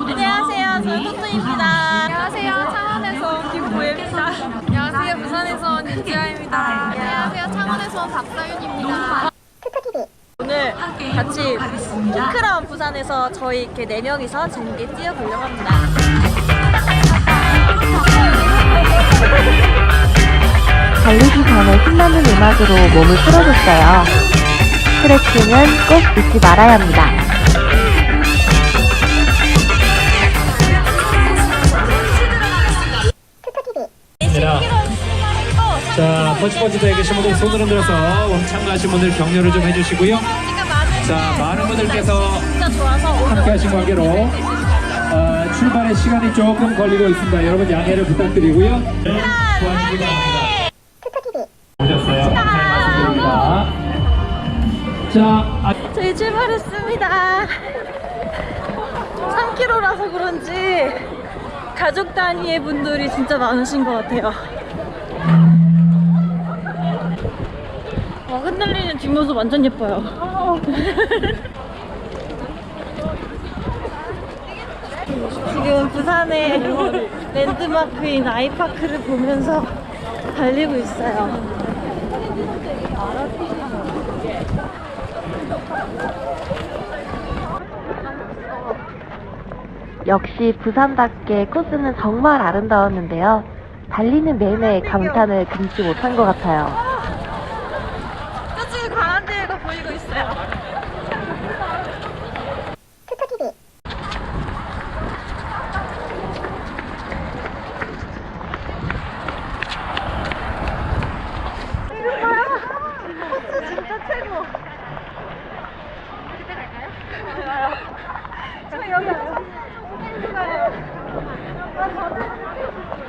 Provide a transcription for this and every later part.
안녕하세요. 저는 토토입니다. 안녕하세요. 창원에서 김보혜입니다. 안녕하세요. 부산에서 온 윤지아입니다. 안녕하세요. 창원에서 온 박사윤입니다. 오늘 같이 포크라운 부산에서 저희 이렇게 네 명이서 재밌게 뛰어보려고 합니다. 달리기 전에 신나는 음악으로 몸을 풀어줬어요. 스트레칭은 꼭 잊지 말아야 합니다. 자, 터치버즈대에 계신 분들 손을 흔들어서 참가하신 분들 격려를 좀 해주시고요. 자, 많은 분들께서 함께 하신 관계로 어, 출발의 시간이 조금 걸리고 있습니다. 여러분 양해를 부탁드리고요. 네, 바랍니다. 자, 아, 저희 출발했습니다. 3km라서 그런지 가족 단위의 분들이 진짜 많으신 것 같아요. 와, 흔들리는 뒷모습 완전 예뻐요. 지금 부산의 랜드마크인 아이파크를 보면서 달리고 있어요. 역시 부산답게 코스는 정말 아름다웠는데요. 달리는 내내 감탄을 금치 못한 것 같아요. 저쪽에 광안대가 보이고 있어요. 진짜 최고. 저 여기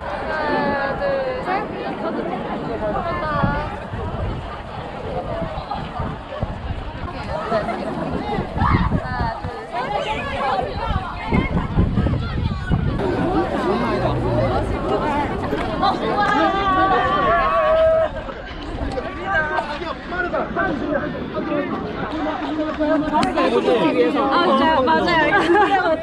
하나, 둘, 셋. 아, 진짜 맞아요.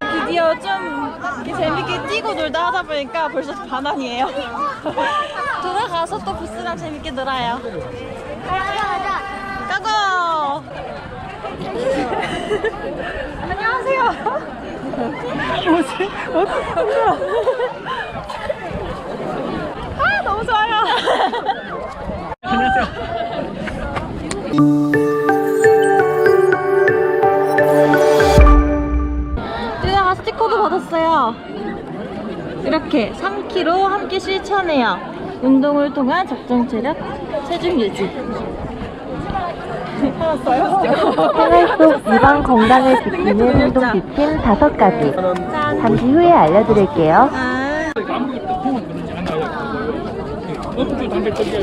드디어 좀 재밌게 뛰고 놀다 하다 보니까 벌써 반환이에요. 돌아가서 또 부스랑 재밌게 놀아요. 가고! 안녕하세요. 뭐지? 어떻게 아 너무 좋아요. 뚜아가 스티커도 받았어요. 이렇게 3kg 함께 실천해요. 운동을 통한 적정 체력, 체중 유지. 생활 속 유방 건강을 지키는 운동 지침 다섯 가지. 잠시 후에 알려드릴게요. 아,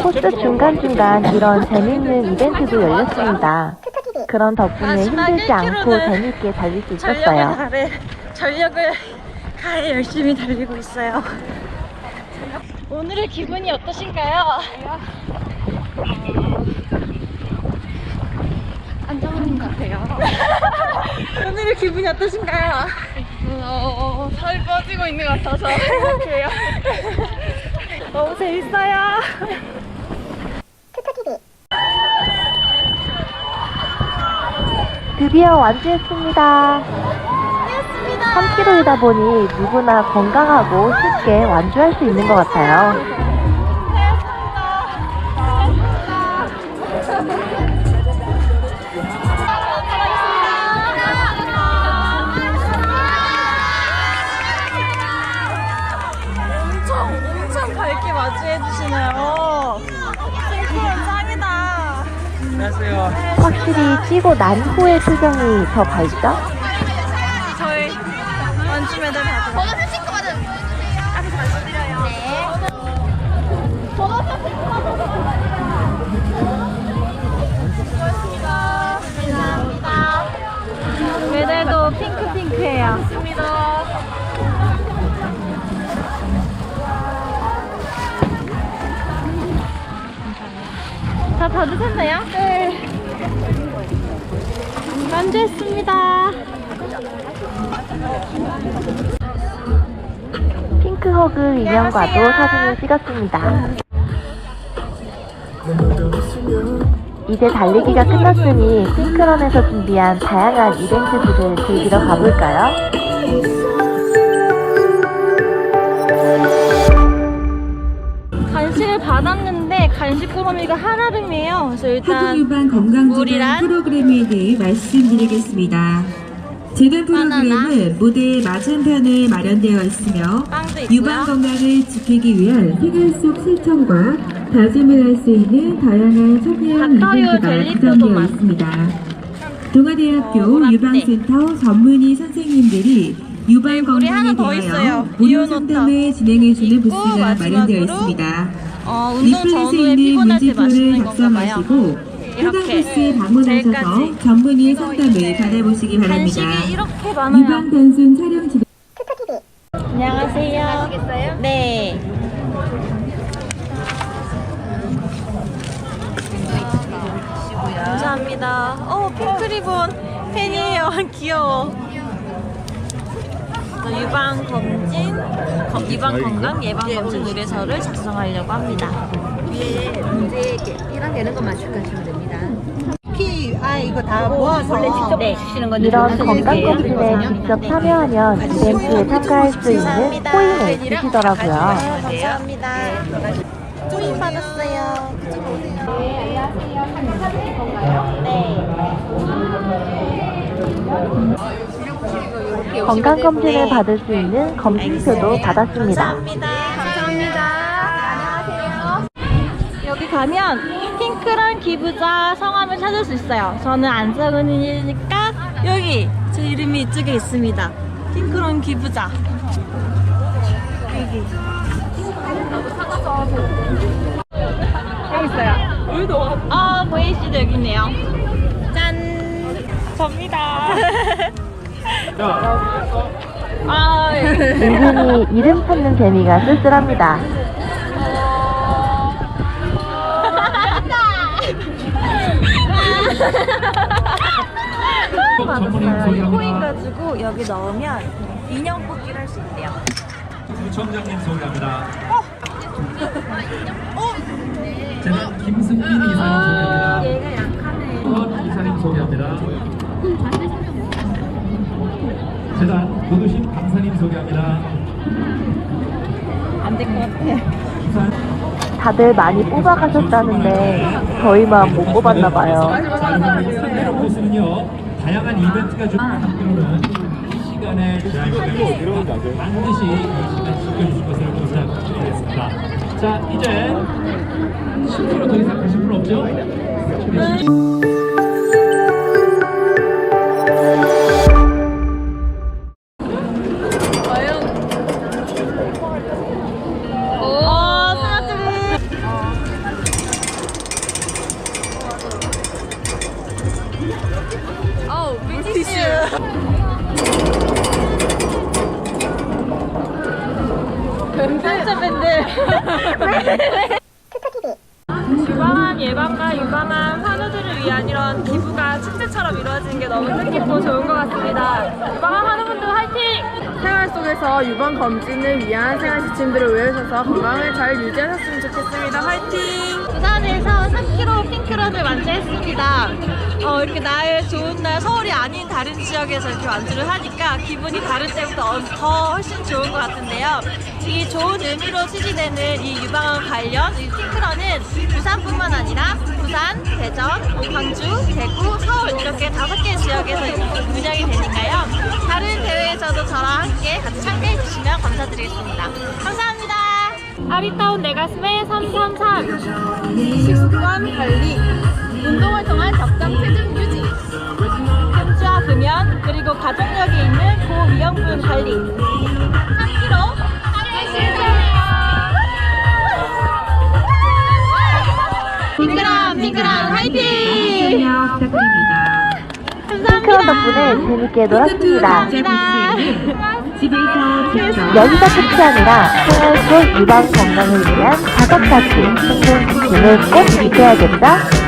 코스 중간중간 이런 재밌는 이벤트도 열렸습니다. 그런 덕분에 힘들지 않고 1km 는 재밌게 달릴 수 있었어요. 전력을 가해 열심히 달리고 있어요. 오늘의 기분이 어떠신가요? 것 같아요. 오늘의 기분이 어떠신가요? 어, 살이 빠지고 있는 것 같아서 행복해요. 너무 재밌어요. 드디어 완주했습니다. 3km이다 보니 누구나 건강하고 쉽게 완주할 수 있는 것 같아요. 안녕하세요. 확실히 뛰고 난 후의 표정이 더 밝죠? 저희 받으러. 번호. 앞에서 말씀드려요. 네. 번호. 감사합니다. 매달도 핑크핑크해요. 맞습니다. 다 받으셨나요? 네. 만주했습니다. 핑크허그 인형과도 사진을 찍었습니다. 이제 달리기가 끝났으니 핑크런에서 준비한 다양한 이벤트들을 즐기러 가볼까요? 간식을 받았는데 간식 꾸러미가 하나름이에요. 그래서 일단 유방 건강지원 물이랑 프로그램에 대해 말씀드리겠습니다. 제도 프로그램은 무대의 맞은편에 마련되어 있으며 빵도 있고요. 유방 건강을 지키기 위한 생활 속 실천과 다짐을 할 수 있는 다양한 참여형 닥터유 이벤트가 젤리표도 구성되어 많- 있습니다. 동아대학교 어, 라떼. 유방센터 전문의 선생님들이 유방 건강에 하나 더 대하여 있어요. 무료. 상담을 진행해주는 있고 부스가 마련되어 마지막으로 있습니다. 어, 운동 전후에 있는 피곤할 때 마시는 건가 봐요. 이렇게 방문하셔서. 전문의 상담을 받아보시기 바랍니다. 간식이 이렇게 많아요. 유방 단순 촬영 진행 안녕하세요. 네. 감사합니다. 어, 핑크 리본 팬이에요. 귀여워. 저 유방 검진, 검- 유방 건강 예방 검진 의뢰서를 작성하려고 합니다. 네. 이런 건강 검진에 직접 참여하면 이벤트에 참가할 수 있는 코인을 주시더라고요. 감사합니다. 코인 받았어요. 건 강 검진을 받을 수 있는 검진표도 받았습니다. 감사합니다. 감사합니다. 안녕하세요. 여기 가면 핑크런 기부자 성함을 찾을 수 있어요. 저는 안성은이니까 여기 제 이름이 이쪽에 있습니다. 핑크런 기부자. 여기. 여기 있어요. 물도. 아, 보이 씨도 여기 있네요. 짠. 접니다. 아, 예. 은근히 이름 찾는 재미가 쓸쓸합니다. 이 코인. 가지고 여기 넣으면 인형 뽑기를 할 수 있대요. 부청장님 소개합니다. 저는 김승민 이사님 소개합니다. 얘가 약하네. 수원 이사님 소개합니다. 재단 고두심 강사님 소개합니다. 안 될 것 같아. 다들 많이 뽑아가셨다는데 저희만 못 뽑았나 봐요. 자, 그럼 상대로 코스는요. 다양한 이벤트가 좀 함께로는 이 시간에 제한시간이 반드시 시간 지켜주실 것을 부탁드리겠습니다. 자, 이제 10km 더 이상 가실 분 없죠? 위한 이런 기부가 축제처럼 이루어지는 게 너무 뜻깊고 좋은 것 같습니다. 유방암 환우분들 화이팅! 생활 속에서 유방 검진을 위한 생활 지침들을 외우셔서 건강을 잘 유지하셨으면 좋겠습니다. 화이팅! 부산에서 3km 핑크런을 완주했습니다. 어, 이렇게 날 좋은 날 서울이 아닌 다른 지역에서 이렇게 완주를 하니까 기분이 다른 때보다 어- 더 훨씬 좋은 것 같은데요. 이 좋은 의미로 취지되는 이 유방암 관련 이 핑크런은 부산뿐만 아니라 부산, 대전, 광주, 대구, 서울 이렇게 다섯 개 지역에서 운영이 되니까요. 다른 대회에서도 저랑 함께 같이 참가해 주시면 감사드리겠습니다. 감사합니다. 아리따운 내 가슴에 333 식습관 관리 운동을 통한 적정 체중 유지 흡수와 금연 그리고 가족력이 있는 고위험군 관리 3kg 핑크랑 핑크랑 화이팅. 감사합니다 덕분에 재밌게 놀았습니다. 직접 여기가 끝이 아니라 생활 속 유방 건강을 위한 다섯 가지 행동 지침을 꼭 지켜야 된다.